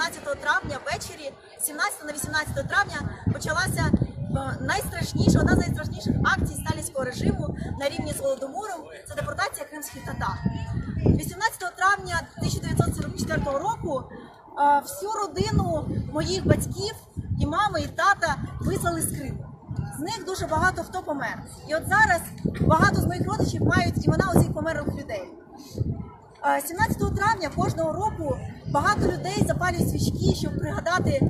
сьогодні, 17 травня, ввечері, 17 на 18 травня, почалася е, найстрашніша, одна з найстрашніших акцій сталінського режиму на рівні з Голодомором. Це депортація кримських татар. 18 травня 1944 року е, всю родину моїх батьків і мами, і тата вислали з Криму. З них дуже багато хто помер. І от зараз багато з моїх родичів мають імена оцих померлих людей. Е, 17 травня кожного року багато людей запалюють свічки, щоб пригадати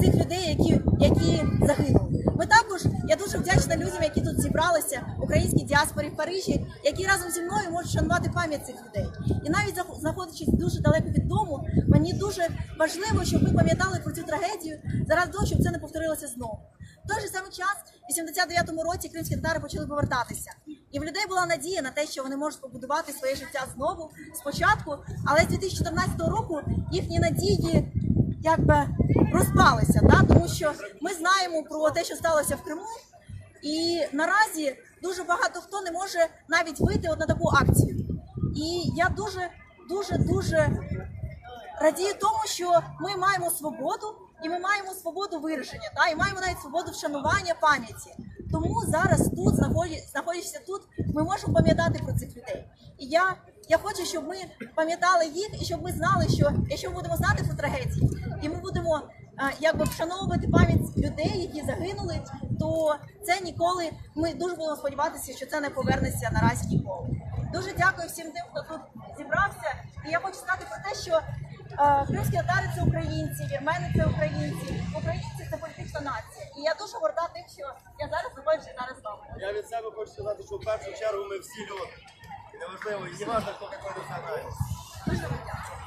цих людей, які, які загинули. Ми також, я дуже вдячна людям, які тут зібралися, українській діаспорі в Парижі, які разом зі мною можуть шанувати пам'ять цих людей. І навіть знаходячись дуже далеко від дому, мені дуже важливо, щоб ми пам'ятали про цю трагедію, заради того, щоб це не повторилося знову. В той же самий час, в 89-му році, кримські татари почали повертатися. І в людей була надія на те, що вони можуть побудувати своє життя знову спочатку. Але з 2014 року їхні надії якби розпалися, да? тому що ми знаємо про те, що сталося в Криму. І наразі дуже багато хто не може навіть вийти на таку акцію. І я дуже, дуже, дуже радію тому, що ми маємо свободу, і ми маємо свободу вираження, та і маємо навіть свободу вшанування пам'яті. Тому зараз тут, знаходячись тут, ми можемо пам'ятати про цих людей. І я, я хочу, щоб ми пам'ятали їх, і щоб ми знали, що якщо ми будемо знати про трагедії, і ми будемо е, якби вшановувати пам'ять людей, які загинули, то це ніколи ми дуже будемо сподіватися, що це не повернеться наразі ніколи. Дуже дякую всім тим, хто тут зібрався. І я хочу сказати про те, що кримські татари це українці, вірмени це українці, українці це політична нація. І я дуже горда тим, що я зараз знаходжуся зараз з вами. Я від себе хочу сказати, що в першу чергу ми всі люди. Неважливо, і не важливо, хто такий національність. Дуже вам дякую.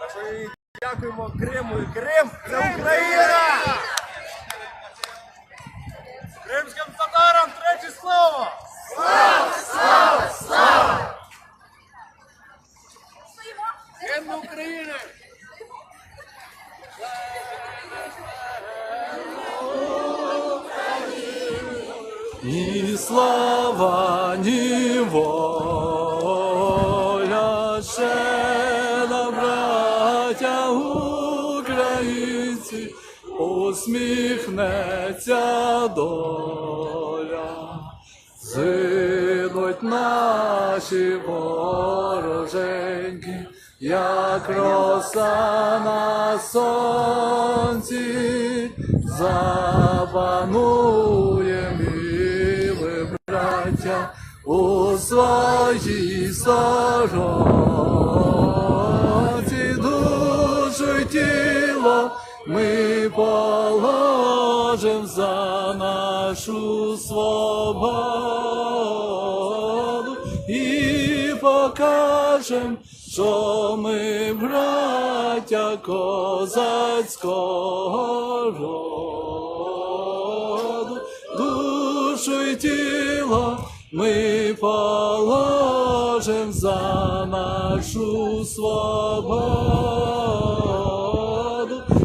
Так що і дякуємо Криму. І Крим це Україна! Гімн України! Ні слава, ні воля, ще нам, браття українці, усміхнеться доля. Зинуть наші вороженьки, як роса на сонці, запанує миле браття у своїй сторонці, душу й тіло ми положим за нашу свободу і покажем, що ми браття козацького роду, душу й тіло ми положим за нашу свободу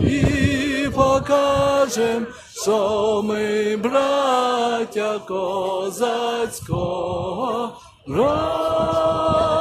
і покажем, що ми браття козацького роду.